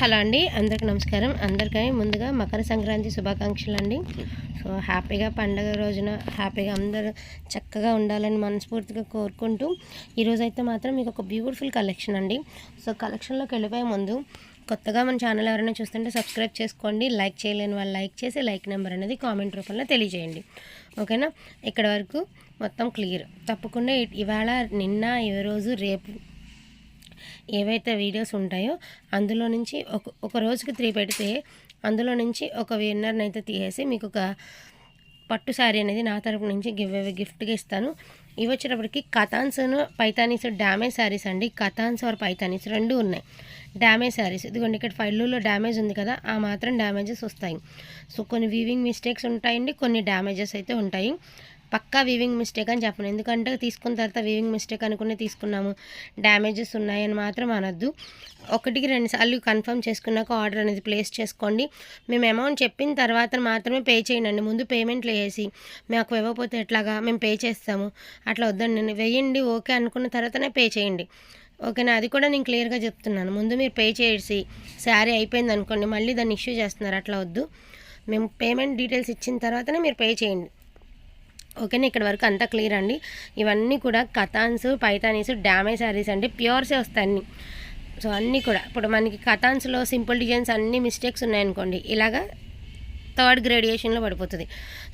Hello అండి అందరికి నమస్కారం. అందరికీ ముందుగా మకర సంక్రాంతి శుభాకాంక్షలు అండి సో హ్యాపీగా పండగ రోజున హ్యాపీగా అందరూ చక్కగా ఉండాలని మనస్ఫూర్తిగా కోరుకుంటూ ఈరోజు అయితే మాత్రం మీకు ఒక బ్యూటిఫుల్ కలెక్షన్ అండి. సో కలెక్షన్లోకి వెళ్ళిపోయే ముందు కొత్తగా మన ఛానల్ ఎవరైనా చూస్తుంటే సబ్స్క్రైబ్ చేసుకోండి. లైక్ చేయలేని వాళ్ళు లైక్ చేసి లైక్ నెంబర్ అనేది కామెంట్ రూపంలో తెలియజేయండి. ఓకేనా? ఇక్కడ వరకు మొత్తం క్లియర్ తప్పకుండా ఇవాళ నిన్న ఈ రోజు రేపు ఏవైతే వీడియోస్ ఉంటాయో అందులో నుంచి ఒక ఒక రోజుకి త్రీ పెడితే అందులో నుంచి ఒక విన్నర్ని అయితే తీసేసి మీకు ఒక పట్టు శారీ అనేది నా తరపు నుంచి గివ్ అవే గిఫ్ట్గా ఇస్తాను. ఇవి వచ్చేటప్పటికి కథాన్స్ పైతానీస్ డ్యామేజ్ శారీస్ అండి. కథాన్స్ ఆర్ పైతానీస్ రెండు ఉన్నాయి. డ్యామేజ్ శారీస్. ఇదిగోండి ఇక్కడ ఫైళ్ళులో డ్యామేజ్ ఉంది కదా ఆ మాత్రం డ్యామేజెస్ వస్తాయి. సో కొన్ని వీవింగ్ మిస్టేక్స్ ఉంటాయండి కొన్ని డ్యామేజెస్ అయితే ఉంటాయి. పక్కా వీవింగ్ మిస్టేక్ అని చెప్పను. ఎందుకంటే తీసుకున్న తర్వాత వీవింగ్ మిస్టేక్ అనుకుని తీసుకున్నాము. డ్యామేజెస్ ఉన్నాయని మాత్రం అనొద్దు. ఒకటికి రెండు సార్లు కన్ఫర్మ్ చేసుకున్నాక ఆర్డర్ అనేది ప్లేస్ చేసుకోండి. మేము అమౌంట్ చెప్పిన తర్వాత మాత్రమే పే చేయండి. ముందు పేమెంట్లు వేసి మాకు ఇవ్వకపోతే ఎట్లాగా? మేము పే చేస్తాము. అట్లా వద్దండి. వేయండి ఓకే అనుకున్న తర్వాతనే పే చేయండి. ఓకేనా అది కూడా నేను క్లియర్గా చెప్తున్నాను. ముందు మీరు పే చేసి శారీ అయిపోయింది అనుకోండి మళ్ళీ దాన్ని ఇష్యూ చేస్తున్నారు. అట్లా వద్దు. మేము పేమెంట్ డీటెయిల్స్ ఇచ్చిన తర్వాతనే మీరు పే చేయండి. ఓకేనా? ఇక్కడ వరకు అంతా క్లియర్ అండి. ఇవన్నీ కూడా కథాన్స్ పైతానీస్ డ్యామేజ్ శారీస్ అండి. ప్యూర్సే వస్తాయి అన్నీ. సో అన్నీ కూడా. ఇప్పుడు మనకి కథాన్స్లో సింపుల్ డిజైన్స్ అన్ని మిస్టేక్స్ ఉన్నాయనుకోండి ఇలాగా థర్డ్ గ్రేడియేషన్లో పడిపోతుంది.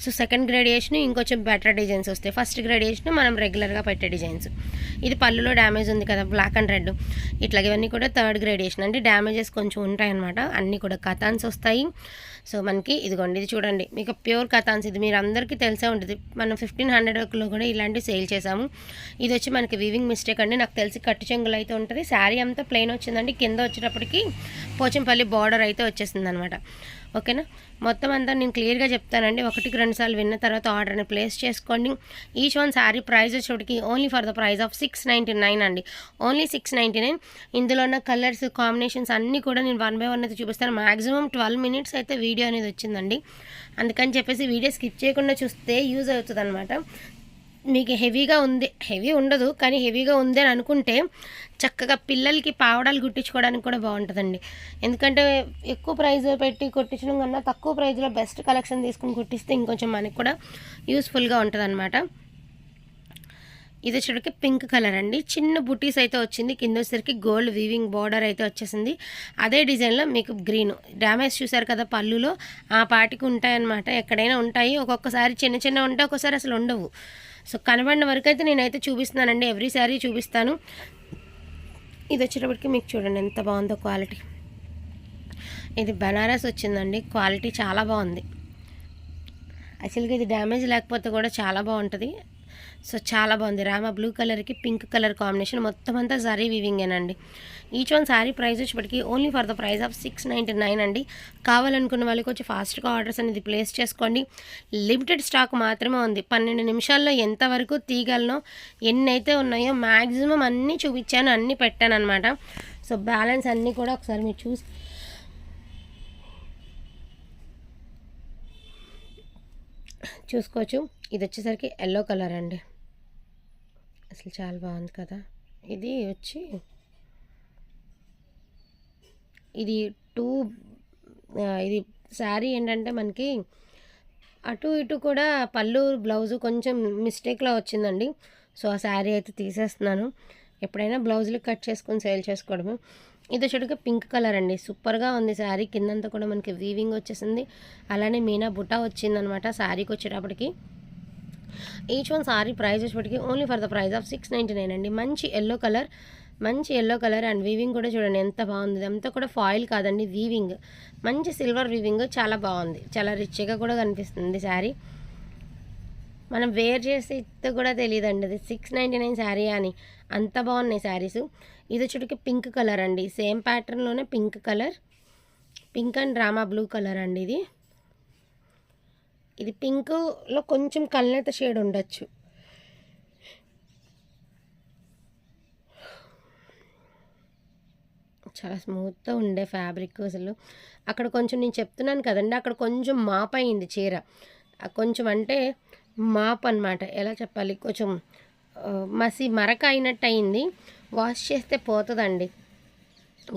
సో సెకండ్ గ్రేడియేషన్ ఇంకొంచెం బెటర్ డిజైన్స్ వస్తాయి. ఫస్ట్ గ్రేడియేషన్ మనం రెగ్యులర్గా పెట్టే డిజైన్స్ ఇది పళ్ళులో డ్యామేజ్ ఉంది కదా బ్లాక్ అండ్ రెడ్ ఇట్లా ఇవన్నీ కూడా థర్డ్ గ్రేడియేషన్ అంటే డ్యామేజెస్ కొంచెం ఉంటాయన్నమాట. అన్నీ కూడా కథాన్స్ వస్తాయి. సో మనకి ఇదిగోండి ఇది చూడండి. మీకు ప్యూర్ కథాన్స్ ఇది మీరు అందరికీ తెలిసే ఉంటుంది. మనం ఫిఫ్టీన్ హండ్రెడ్లో కూడా ఇలాంటి సేల్ చేసాము ఇది వచ్చి మనకి వివింగ్ మిస్టేక్ అండి. నాకు తెలిసి కట్టు చెంగులు అయితే ఉంటుంది. శారీ అంతా ప్లెయిన్ వచ్చిందండి. కింద వచ్చేటప్పటికి పోచంపల్లి బార్డర్ అయితే వచ్చేసింది అనమాట ఓకేనా? మొత్తం అంతా నేను క్లియర్గా చెప్తానండి. ఒకటికి రెండు సార్లు విన్న తర్వాత ఆర్డర్ని ప్లేస్ చేసుకోండి. Each one sari price వచ్చేటికి only for the price of six ninety nine అండి. Only six ninety nine. ఇందులో ఉన్న కలర్స్ కాంబినేషన్స్ అన్నీ కూడా నేను వన్ బై వన్ అయితే చూపిస్తాను. మ్యాక్సిమం ట్వెల్వ్ మినిట్స్ అయితే వీడియో అనేది వచ్చిందండి. అందుకని చెప్పేసి వీడియో స్కిప్ చేయకుండా చూస్తే యూజ్ అవుతుంది అనమాట మీకు హెవీగా ఉంది హెవీ ఉండదు కానీ హెవీగా ఉంది అని అనుకుంటే చక్కగా పిల్లలకి పావడాలు కుట్టించుకోవడానికి కూడా బాగుంటుందండి. ఎందుకంటే ఎక్కువ ప్రైజ్ పెట్టి కుట్టించడం కన్నా తక్కువ ప్రైజ్లో బెస్ట్ కలెక్షన్ తీసుకుని కుట్టిస్తే ఇంకొంచెం మనకి కూడా యూస్ఫుల్గా ఉంటుంది అనమాట ఇది వచ్చేటికి పింక్ కలర్ అండి. చిన్న బుటీస్ అయితే వచ్చింది. కింద వచ్చేసరికి గోల్డ్ వీవింగ్ బార్డర్ అయితే వచ్చేసింది. అదే డిజైన్లో మీకు గ్రీన్. డ్యామేజ్ చూసారు కదా పళ్ళులో? ఆ పాటికి ఉంటాయన్నమాట. ఎక్కడైనా ఉంటాయి. ఒక్కొక్కసారి చిన్న చిన్న ఉంటాయి ఒక్కోసారి అసలు ఉండవు. సో కనబడిన వరకు అయితే నేనైతే చూపిస్తున్నానండి. ఎవ్రీ సారీ చూపిస్తాను. ఇది వచ్చేటప్పటికి మీకు చూడండి ఎంత బాగుందో క్వాలిటీ. ఇది బనారస్ వచ్చిందండి. క్వాలిటీ చాలా బాగుంది. యాక్చువల్గా ఇది డ్యామేజ్ లేకపోతే కూడా చాలా బాగుంటుంది. సో చాలా బాగుంది. రామ బ్లూ కలర్కి పింక్ కలర్ కాంబినేషన్. మొత్తం అంతా సారీ వీవింగేనండి ఈచ్ వన్ సారీ ప్రైస్ వచ్చేప్పటికి only for the price of six ninety nine అండి. కావాలనుకున్న వాళ్ళకి వచ్చి ఫాస్ట్గా ఆర్డర్స్ అనేది ప్లేస్ చేసుకోండి. లిమిటెడ్ స్టాక్ మాత్రమే ఉంది. పన్నెండు నిమిషాల్లో ఎంతవరకు తీగలనో ఎన్ని అయితే ఉన్నాయో మ్యాక్సిమం అన్నీ చూపించాను అన్నీ పెట్టాను అనమాట సో బ్యాలెన్స్ అన్నీ కూడా ఒకసారి మీరు చూసి చూసుకోవచ్చు. ఇది వచ్చేసరికి ఎల్లో కలర్ అండి. అసలు చాలా బాగుంది కదా. ఇది వచ్చి ఇది టూ ఇది శారీ ఏంటంటే మనకి అటు ఇటు కూడా పళ్ళు బ్లౌజు కొంచెం మిస్టేక్లా వచ్చిందండి. సో ఆ శారీ అయితే తీసేస్తున్నాను. ఎప్పుడైనా బ్లౌజులు కట్ చేసుకొని సేల్ చేసుకోవడము. ఇది వచ్చేటికి పింక్ కలర్ అండి. సూపర్గా ఉంది శారీ. కిందంతా కూడా మనకి వీవింగ్ వచ్చేసింది. అలానే మీనా బుట్ట వచ్చిందనమాట శారీకి వచ్చేటప్పటికి. ఈచ్ వన్ సారీ ప్రైస్ వచ్చేప్పటికి only for the price of six ninety nine అండి మంచి ఎల్లో కలర్ మంచి ఎల్లో కలర్ అండ్ వీవింగ్ కూడా చూడండి ఎంత బాగుంది అంతా కూడా ఫాయిల్ కాదండి వీవింగ్ మంచి సిల్వర్ వీవింగ్ చాలా బాగుంది చాలా రిచ్గా కూడా కనిపిస్తుంది శారీ మనం వేర్ చేస్తే కూడా తెలియదండి అది సిక్స్ నైంటీ నైన్ శారీ అని అంత బాగున్నాయి శారీస్ ఇది వచ్చేటికి పింక్ కలర్ అండి same ప్యాటర్న్లోనే pink colour pink and drama blue colour అండి ఇది ఇది పింక్లో కొంచెం కల్నేత షేడ్ ఉండొచ్చు. చాలా స్మూత్గా ఉండే ఫ్యాబ్రిక్ అసలు. అక్కడ కొంచెం నేను చెప్తున్నాను కదండి అక్కడ కొంచెం మాప్ అయింది చీర. కొంచెం అంటే మాప్ అనమాట ఎలా చెప్పాలి? కొంచెం మసి మరక అయినట్టు అయింది. వాష్ చేస్తే పోతుందండి.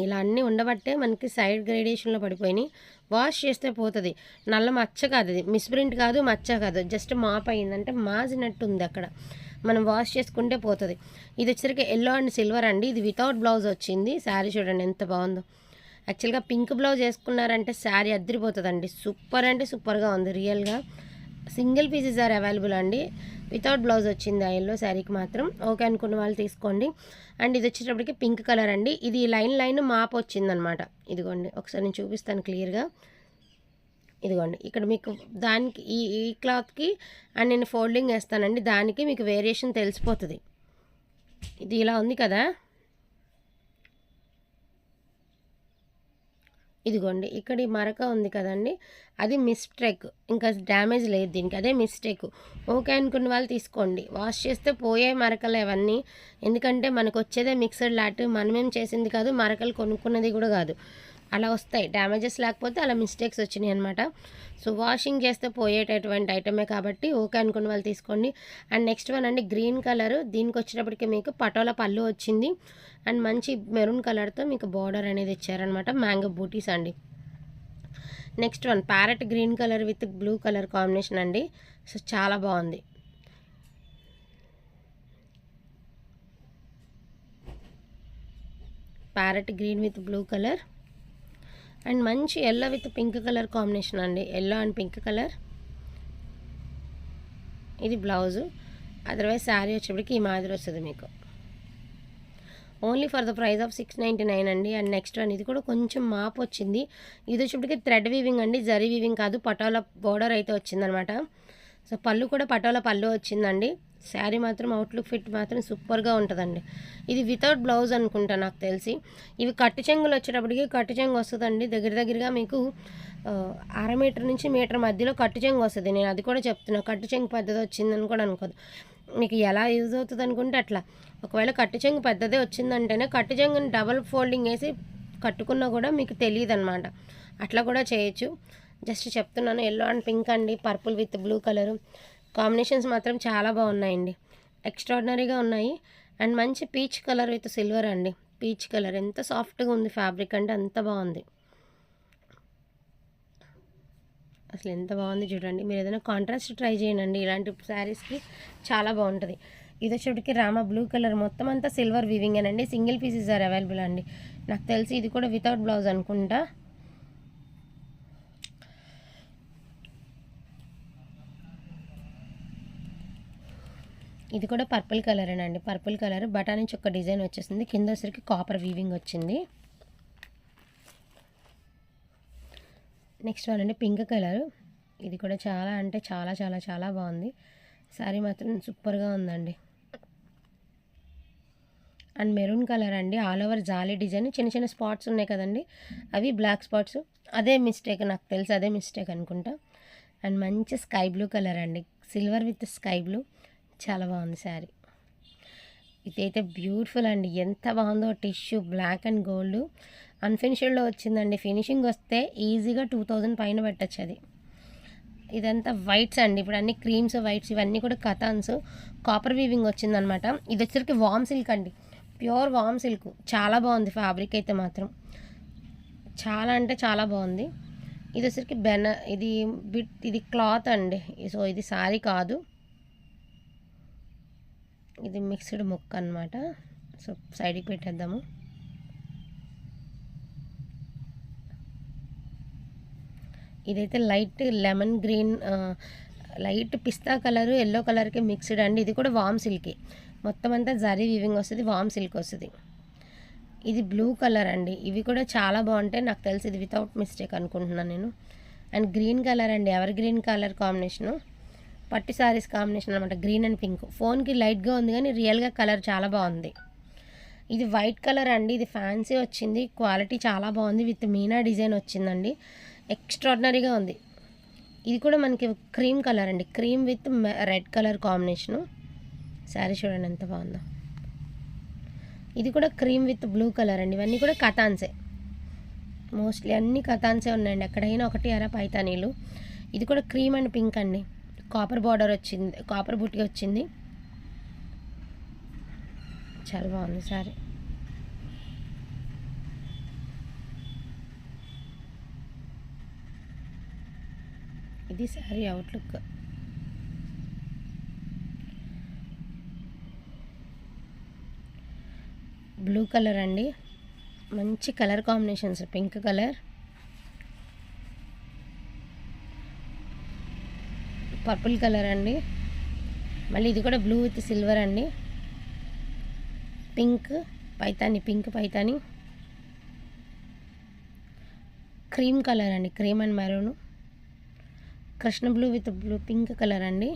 ఇలా అన్నీ ఉండబట్టే మనకి సైడ్ గ్రేడేషన్లో పడిపోయినాయి. వాష్ చేస్తే పోతుంది. నల్ల మచ్చ కాదు అది మిస్ప్రింట్ కాదు మచ్చ కాదు. జస్ట్ మాప్ అయిందంటే మాజినట్టు ఉంది అక్కడ. మనం వాష్ చేసుకుంటే పోతుంది. ఇది వచ్చరికి ఎల్లో అండ్ సిల్వర్ అండి. ఇది వితౌట్ బ్లౌజ్ వచ్చింది. శారీ చూడండి ఎంత బాగుందో. యాక్చువల్గా పింక్ బ్లౌజ్ వేసుకున్నారంటే శారీ అద్దరిపోతుందండి. సూపర్ అంటే సూపర్గా ఉంది. రియల్గా సింగిల్ పీసెస్ ఆర్ అవైలబుల్ అండి. వితౌట్ బ్లౌజ్ వచ్చింది ఆ ఎల్లో శారీకి మాత్రం. ఓకే అనుకున్న వాళ్ళు తీసుకోండి. అండ్ ఇది వచ్చేటప్పటికి పింక్ కలర్ అండి. ఇది లైన్ లైన్ మాప్ వచ్చిందనమాట. ఇదిగోండి ఒకసారి నేను చూపిస్తాను క్లియర్గా ఇదిగోండి ఇక్కడ మీకు దానికి ఈ ఈ క్లాత్కి అండ్ నేను ఫోల్డింగ్ వేస్తానండి. దానికి మీకు వేరియేషన్ తెలిసిపోతుంది. ఇది ఇలా ఉంది కదా? ఇదిగోండి ఇక్కడ ఈ మరక ఉంది కదండి. అది మిస్టేక్. ఇంకా డ్యామేజ్ లేదు దీనికి. అదే మిస్టేక్. ఓకే అనుకున్న వాళ్ళు తీసుకోండి. వాష్ చేస్తే పోయే మరకలు అవన్నీ ఎందుకంటే మనకు వచ్చేదే మిక్సర్ లాట్ మనమేం చేసింది కాదు మరకలు కొనుక్కున్నది కూడా కాదు. అలా వస్తాయి. డ్యామేజెస్ లేకపోతే అలా మిస్టేక్స్ వచ్చినాయి అనమాట సో వాషింగ్ చేస్తే పోయేటటువంటి ఐటమే కాబట్టి ఓకే అనుకున్న వాళ్ళు తీసుకోండి. అండ్ నెక్స్ట్ వన్ అండి గ్రీన్ కలర్. దీనికి వచ్చేటప్పటికి మీకు పటోలా పళ్ళు వచ్చింది. అండ్ మంచి మెరూన్ కలర్తో మీకు బార్డర్ అనేది ఇచ్చారనమాట మ్యాంగో బూటీస్ అండి. Next one parrot green colour with blue colour combination అండి. సో చాలా బాగుంది. Parrot green with blue colour. And మంచి yellow with pink colour combination అండి. Yellow and pink colour. ఇది బ్లౌజు. అదర్వైజ్ శారీ వచ్చేప్పటికి ఈ మాదిరి వస్తుంది మీకు. Only for the price of six ninety nine అండి. అండ్ నెక్స్ట్ వన్ ఇది కూడా కొంచెం మాప్ వచ్చింది. ఇది వచ్చేప్పటికి థ్రెడ్ వీవింగ్ అండి. జరీ వీవింగ్ కాదు పటోలా బోర్డర్ అయితే వచ్చిందనమాట. సో పళ్ళు కూడా పటోలా పళ్ళు వచ్చిందండి. శారీ మాత్రం అవుట్లుక్ ఫిట్ మాత్రం సూపర్గా ఉంటుందండి. ఇది వితౌట్ బ్లౌజ్ అనుకుంటా నాకు తెలిసి. ఇవి కట్టు చెంగులు వచ్చేటప్పటికి కట్టు చెంగు వస్తుందండి. దగ్గర దగ్గరగా మీకు అర మీటర్ నుంచి మీటర్ మధ్యలో కట్టు చెంగు వస్తుంది. నేను అది కూడా చెప్తున్నా. కట్టు చెంగు పెద్దది వచ్చిందని కూడా అనుకోదు. మీకు ఎలా యూజ్ అవుతుంది అనుకుంటే అట్లా. ఒకవేళ కట్టు చెంగు పెద్దదే వచ్చిందంటేనే కట్టు చెంగుని డబల్ ఫోల్డింగ్ వేసి కట్టుకున్నా కూడా మీకు తెలియదు అనమాట అట్లా కూడా చేయొచ్చు. జస్ట్ చెప్తున్నాను ఎల్లో అండ్ పింక్ అండి. Purple with blue colour combinations మాత్రం చాలా బాగున్నాయండి. ఎక్స్ట్రాడినరీగా ఉన్నాయి. అండ్ మంచి పీచ్ కలర్ విత్ సిల్వర్ అండి. పీచ్ కలర్ ఎంత సాఫ్ట్గా ఉంది ఫ్యాబ్రిక్ అంటే అంత బాగుంది. అసలు ఎంత బాగుంది చూడండి. మీరు ఏదైనా కాంట్రాస్ట్ ట్రై చేయండి. ఇలాంటి శారీస్కి చాలా బాగుంటుంది. ఇది వచ్చేటికి రామ బ్లూ కలర్. మొత్తం అంతా సిల్వర్ వివింగ్ అండి సింగిల్ పీసెస్ ఆర్ అవైలబుల్ అండి. నాకు తెలిసి ఇది కూడా వితౌట్ బ్లౌజ్ అనుకుంటా. ఇది కూడా పర్పుల్ కలర్ అండి. Purple colour. బఠానీ చుక్క డిజైన్ వచ్చేసింది. కింద వచ్చరికి కాపర్ వీవింగ్ వచ్చింది. నెక్స్ట్ వన్ అండి పింక్ కలర్. ఇది కూడా చాలా అంటే చాలా చాలా చాలా బాగుంది. శారీ మాత్రం సూపర్గా ఉందండి. అండ్ మెరూన్ కలర్ అండి. ఆల్ ఓవర్ జాలీ డిజైన్. చిన్న చిన్న స్పాట్స్ ఉన్నాయి కదండి. అవి బ్లాక్ స్పాట్స్. అదే మిస్టేక్ నాకు తెలుసు. అదే మిస్టేక్ అనుకుంటా. అండ్ మంచి స్కై బ్లూ కలర్ అండి. Silver with sky blue. చాలా బాగుంది శారీ. ఇదైతే బ్యూటిఫుల్ అండి. ఎంత బాగుందో టిష్యూ బ్లాక్ అండ్ గోల్డ్. అన్ఫినిషిడ్లో వచ్చిందండి. ఫినిషింగ్ వస్తే ఈజీగా టూ థౌజండ్ పైన పెట్టచ్చు అది. ఇదంతా వైట్స్ అండి. ఇప్పుడు అన్ని క్రీమ్స్ వైట్స్ ఇవన్నీ కూడా కథాన్స్ కాపర్ వీవింగ్ వచ్చిందనమాట. ఇది వచ్చరికి వామ్ సిల్క్ అండి. ప్యూర్ వామ్ సిల్క్ చాలా బాగుంది ఫ్యాబ్రిక్ అయితే మాత్రం. చాలా అంటే చాలా బాగుంది. ఇది వచ్చరికి బెన ఇది బిట్ ఇది క్లాత్ అండి. సో ఇది సారీ కాదు. ఇది మిక్స్డ్ ముక్క అనమాట సో సైడ్కి పెట్టేద్దాము. ఇదైతే లైట్ లెమన్ గ్రీన్ లైట్ పిస్తా కలర్ ఎల్లో కలర్కి మిక్స్డ్ అండి ఇది కూడా వామ్ సిల్కే. మొత్తం అంతా జరీ వివింగ్ వస్తుంది వామ్ సిల్క్ వస్తుంది. ఇది బ్లూ కలర్ అండి. ఇవి కూడా చాలా బాగుంటాయి. నాకు తెలిసి ఇది వితౌట్ మిస్టేక్ అనుకుంటున్నాను నేను. అండ్ గ్రీన్ కలర్ అండి ఎవర్ గ్రీన్ కలర్ కాంబినేషను. పట్టు శారీస్ కాంబినేషన్ అనమాట గ్రీన్ అండ్ పింక్. ఫోన్కి లైట్గా ఉంది కానీ రియల్గా కలర్ చాలా బాగుంది. ఇది వైట్ కలర్ అండి. ఇది ఫ్యాన్సీ వచ్చింది. క్వాలిటీ చాలా బాగుంది. విత్ మీనా డిజైన్ వచ్చిందండి. ఎక్స్ట్రాడినరీగా ఉంది. ఇది కూడా మనకి క్రీమ్ కలర్ అండి. Cream with red colour combination. Sari చూడండి ఎంత బాగుందో. ఇది కూడా క్రీమ్ విత్ బ్లూ కలర్ అండి. ఇవన్నీ కూడా కథాన్సే. మోస్ట్లీ అన్ని కథాన్సే ఉన్నాయండి. ఎక్కడైనా ఒకటి అర పైతానీలు. ఇది కూడా క్రీమ్ అండ్ పింక్ అండి. కాపర్ బార్డర్ వచ్చింది కాపర్ బుట్టి వచ్చింది. చాలా బాగుంది సారీ. ఇది శారీ అవుట్లుక్ బ్లూ కలర్ అండి. మంచి colour combinations pink colour purple colour అండి. మళ్ళీ ఇది కూడా బ్లూ విత్ సిల్వర్ అండి. Pink Paithani pink Paithani. Cream colour అండి cream and maroon. Krishna blue with blue pink colour అండి.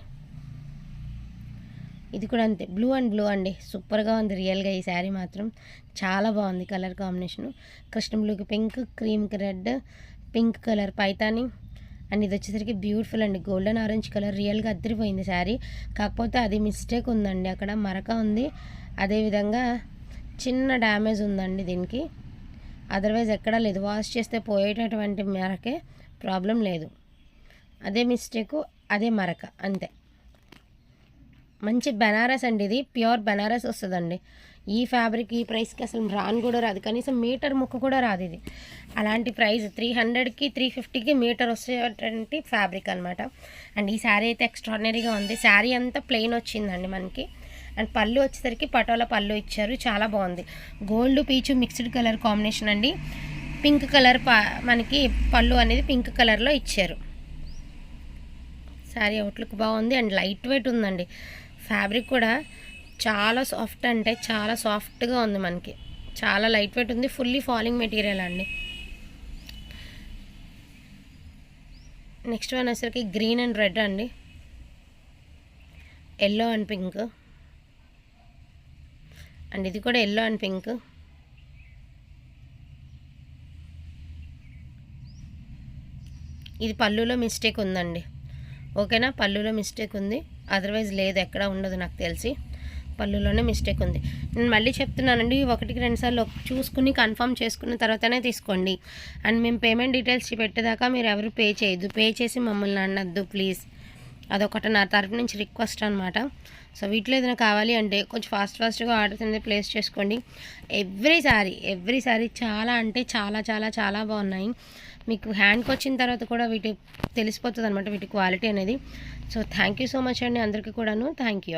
ఇది కూడా అంతే బ్లూ అండ్ బ్లూ అండి. సూపర్గా ఉంది రియల్గా ఈ శారీ మాత్రం. చాలా బాగుంది కలర్ కాంబినేషను. కృష్ణ బ్లూకి pink క్రీమ్కి red pink colour Paithani. And ఇది వచ్చేసరికి బ్యూటిఫుల్ అండి. గోల్డెన్ ఆరెంజ్ కలర్ రియల్గా అద్దరిపోయింది శారీ. కాకపోతే అది మిస్టేక్ ఉందండి. అక్కడ మరక ఉంది. అదేవిధంగా చిన్న డ్యామేజ్ ఉందండి దీనికి. అదర్వైజ్ ఎక్కడా లేదు. వాష్ చేస్తే పోయేటటువంటి మరకే ప్రాబ్లం లేదు. అదే మిస్టేకు అదే మరక అంతే. మంచి బెనారస్ అండి ఇది. ప్యూర్ బెనారస్ వస్తుందండి. ఈ ఫ్యాబ్రిక్ ఈ ప్రైస్కి అసలు రాను కూడా రాదు. కనీసం మీటర్ ముక్క కూడా రాదు ఇది. అలాంటి ప్రైస్ త్రీ హండ్రెడ్కి త్రీ ఫిఫ్టీకి మీటర్ వచ్చేటువంటి ఫ్యాబ్రిక్ అనమాట అండ్ ఈ శారీ అయితే ఎక్స్ట్రాడినరీగా ఉంది. శారీ అంతా ప్లెయిన్ వచ్చిందండి మనకి. అండ్ పళ్ళు వచ్చేసరికి పటోలా పళ్ళు ఇచ్చారు. చాలా బాగుంది. Gold peach mixed colour combination అండి. పింక్ కలర్ మనకి పళ్ళు అనేది పింక్ కలర్లో ఇచ్చారు. శారీ అవుట్లుక్ బాగుంది. అండ్ లైట్ వెయిట్ ఉందండి. ఫ్యాబ్రిక్ కూడా చాలా సాఫ్ట్ అంటే చాలా సాఫ్ట్గా ఉంది మనకి. చాలా లైట్ వెయిట్ ఉంది ఫుల్లీ ఫాలింగ్ మెటీరియల్ అండి. నెక్స్ట్ వన్ వచ్చేసరికి గ్రీన్ అండ్ రెడ్ అండి. Yellow and pink. అండ్ ఇది కూడా ఎల్లో అండ్ పింక్. ఇది పళ్ళులో మిస్టేక్ ఉందండి. ఓకేనా? పళ్ళులో మిస్టేక్ ఉంది. అదర్వైజ్ లేదు ఎక్కడ ఉండదు నాకు తెలిసి. పళ్ళులోనే మిస్టేక్ ఉంది. నేను మళ్ళీ చెప్తున్నానండి ఒకటికి రెండుసార్లు చూసుకుని కన్ఫర్మ్ చేసుకున్న తర్వాతనే తీసుకోండి. అండ్ మేము పేమెంట్ డీటెయిల్స్ పెట్టేదాకా మీరు ఎవరు పే చేయొద్దు. పే చేసి మమ్మల్ని అనొద్దు ప్లీజ్ అదొకటి నా తరపు నుంచి రిక్వెస్ట్ అనమాట సో వీటిలో ఏదైనా కావాలి అంటే కొంచెం ఫాస్ట్ ఫాస్ట్గా ఆర్డర్స్ అనేది ప్లేస్ చేసుకోండి. ఎవ్రీ సారీ ఎవ్రీ సారీ చాలా అంటే చాలా చాలా చాలా బాగున్నాయి. మీకు హ్యాండ్కి వచ్చిన తర్వాత కూడా వీటి తెలిసిపోతుంది అనమాట వీటి క్వాలిటీ అనేది. So thank you so much అండి అందరికీ కూడాను. Thank you